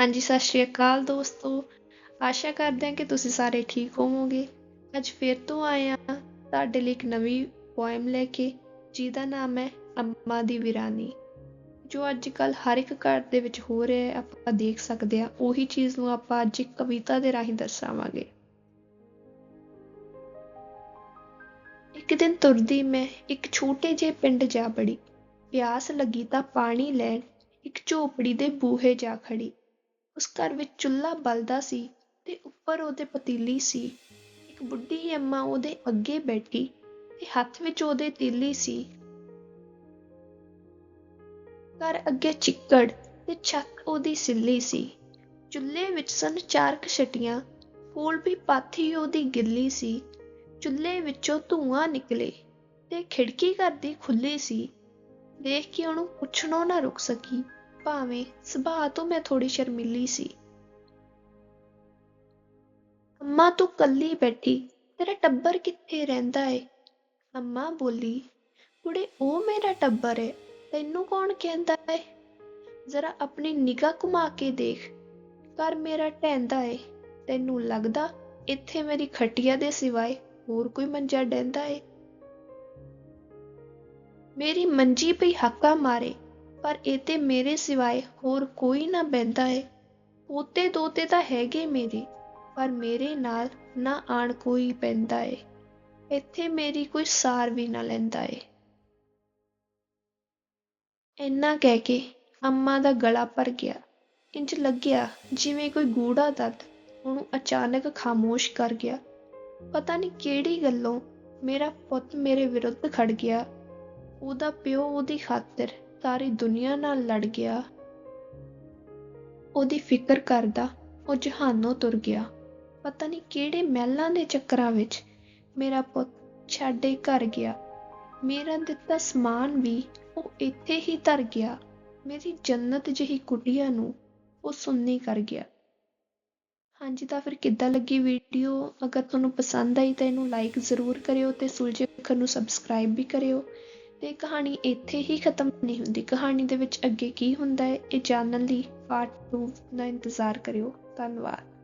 ਹਾਂਜੀ, ਸਤਿ ਸ਼੍ਰੀ ਅਕਾਲ ਦੋਸਤੋ। ਆਸ਼ਾ ਕਰਦੇ ਹਾਂ ਕਿ ਤੁਸੀਂ ਸਾਰੇ ਠੀਕ ਹੋਵੋਗੇ। ਅੱਜ ਫਿਰ ਤੋਂ ਆਏ ਆ ਤੁਹਾਡੇ ਲਈ ਇੱਕ ਨਵੀਂ ਪੋਇਮ ਲੈ ਕੇ, ਜਿਹਦਾ ਨਾਮ ਹੈ ਅੰਮਾ ਦੀ ਵਿਰਾਨੀ। ਜੋ ਅੱਜ ਕੱਲ ਹਰ ਇੱਕ ਘਰ ਦੇ ਵਿੱਚ ਹੋ ਰਿਹਾ ਹੈ, ਆਪਾਂ ਦੇਖ ਸਕਦੇ ਆ ਉਹੀ ਚੀਜ਼ ਨੂੰ ਆਪਾਂ ਅੱਜ ਇੱਕ ਕਵਿਤਾ ਦੇ ਰਾਹੀਂ ਦਰਸਾਵਾਂਗੇ। ਇੱਕ ਦਿਨ ਤੁਰਦੀ ਮੈਂ ਇੱਕ ਛੋਟੇ ਜਿਹੇ ਪਿੰਡ ਜਾ ਬੜੀ ਪਿਆਸ ਲੱਗੀ ਤਾਂ ਪਾਣੀ ਲੈਣ, ਇੱਕ ਝੋਪੜੀ ਦੇ ਬੂਹੇ ਜਾ ਖੜੀ। ਉਸ ਘਰ ਵਿੱਚ ਚੁੱਲ੍ਹਾ ਬਲਦਾ ਸੀ ਤੇ ਉੱਪਰ ਉਹਦੇ ਪਤੀਲੀ ਸੀ। ਇੱਕ ਬੁੱਢੀ ਅੰਮਾ ਉਹਦੇ ਅੱਗੇ ਬੈਠੀ ਤੇ ਹੱਥ ਵਿੱਚ ਉਹਦੇ ਤੀਲੀ ਸੀ। ਘਰ ਅੱਗੇ ਚਿੱਕੜ ਤੇ ਛੱਤ ਉਹਦੀ ਸਿੱਲੀ ਸੀ। ਚੁੱਲ੍ਹੇ ਵਿੱਚ ਸਨ ਚਾਰ ਕਛਟੀਆਂ ਫੂਲ ਵੀ ਪਾਥੀ ਉਹਦੀ ਗਿੱਲੀ ਸੀ। ਚੁੱਲ੍ਹੇ ਵਿੱਚੋਂ ਧੂਆਂ ਨਿਕਲੇ ਤੇ ਖਿੜਕੀ ਘਰ ਦੀ ਖੁੱਲੀ ਸੀ। ਦੇਖ ਕੇ ਉਹਨੂੰ ਪੁੱਛਣੋਂ ਨਾ ਰੁਕ ਸਕੀ। ਭਾਵੇਂ ਸੁਭਾਅ ਤੋਂ ਮੈਂ ਥੋੜੀ ਸ਼ਰਮੀਲੀ ਸੀ। ਅੰਮਾ, ਤੂੰ ਕੱਲੀ ਬੈਠੀ, ਤੇਰਾ ਟੱਬਰ ਕਿੱਥੇ ਰਹਿੰਦਾ ਏ? ਅੰਮਾ ਬੋਲੀ, ਕੁੜੇ, ਉਹ ਮੇਰਾ ਟੱਬਰ ਏ, ਤੈਨੂੰ ਕੌਣ ਕਹਿੰਦਾ ਏ? ਜ਼ਰਾ ਆਪਣੀ ਨਿਗਾਹ ਘੁਮਾ ਕੇ ਦੇਖ। ਘਰ ਮੇਰਾ ਢਹਿੰਦਾ ਏ, ਤੈਨੂੰ ਲੱਗਦਾ ਇੱਥੇ ਮੇਰੀ ਖਟੀਆ ਦੇ ਸਿਵਾਏ ਹੋਰ ਕੋਈ ਮੰਜਾ ਡਹਿੰਦਾ ਏ? ਮੇਰੀ ਮੰਜੀ ਪਈ ਹੱਕਾ ਮਾਰੇ ਪਰ ਇਹ ਤੇ ਮੇਰੇ ਸਿਵਾਏ ਹੋਰ ਕੋਈ ਨਾ ਬਹਿੰਦਾ ਏ। ਪੋਤੇ ਦੋਤੇ ਤਾਂ ਹੈਗੇ ਮੇਰੇ, ਪਰ ਮੇਰੇ ਨਾਲ ਨਾ ਆਣ ਕੋਈ ਪੈਂਦਾ ਏ। ਇੱਥੇ ਮੇਰੀ ਕੋਈ ਸਾਰ ਵੀ ਨਾ ਲੈਂਦਾ ਏ। ਇੰਨਾ ਕਹਿ ਕੇ ਅੰਮਾ ਦਾ ਗਲਾ ਭਰ ਗਿਆ। ਇੰਜ ਲੱਗਿਆ ਜਿਵੇਂ ਕੋਈ ਗੂੜਾ ਦਰਦ ਉਹਨੂੰ ਅਚਾਨਕ ਖਾਮੋਸ਼ ਕਰ ਗਿਆ। ਪਤਾ ਨਹੀਂ ਕਿਹੜੀ ਗੱਲੋਂ ਮੇਰਾ ਪੁੱਤ ਮੇਰੇ ਵਿਰੁੱਧ ਖੜ ਗਿਆ। ਉਹਦਾ ਪਿਓ ਉਹਦੀ ਖਾਤਰ ਸਾਰੀ ਦੁਨੀਆ ਨਾਲ ਲੜ ਗਿਆ। ਉਹਦੀ ਫਿਕਰ ਕਰਦਾ ਉਹ ਜਹਾਨੋਂ ਤੁਰ ਗਿਆ। ਪਤਾ ਨਹੀਂ ਕਿਹੜੇ ਮਹਿਲਾਂ ਦੇ ਚੱਕਰਾਂ ਵਿੱਚ ਮੇਰਾ ਪੁੱਤ ਛੱਡੇ ਘਰ ਗਿਆ। ਮੇਰਾ ਦਿੱਤਾ ਸਮਾਨ ਵੀ ਉਹ ਇੱਥੇ ਹੀ ਧਰ ਗਿਆ। ਮੇਰੀ ਜੰਨਤ ਜਿਹੀ ਕੁੜੀਆਂ ਨੂੰ ਉਹ ਸੁੰਨੀ ਕਰ ਗਿਆ। ਹਾਂਜੀ ਤਾਂ ਫਿਰ ਕਿੱਦਾਂ ਲੱਗੀ ਵੀਡੀਓ? ਅਗਰ ਤੁਹਾਨੂੰ ਪਸੰਦ ਆਈ ਤਾਂ ਇਹਨੂੰ ਲਾਈਕ ਜ਼ਰੂਰ ਕਰਿਓ ਤੇ ਸੁਲਝੇ ਅੱਖਰ ਨੂੰ ਸਬਸਕ੍ਰਾਈਬ ਵੀ ਕਰਿਓ। ਤੇ ਕਹਾਣੀ ਇੱਥੇ ਹੀ ਖਤਮ ਨਹੀਂ ਹੁੰਦੀ। ਕਹਾਣੀ ਦੇ ਵਿੱਚ ਅੱਗੇ ਕੀ ਹੁੰਦਾ ਹੈ, ਇਹ ਜਾਣਨ ਲਈ ਪਾਰਟ 2 ਦਾ ਇੰਤਜ਼ਾਰ ਕਰਿਓ। ਧੰਨਵਾਦ।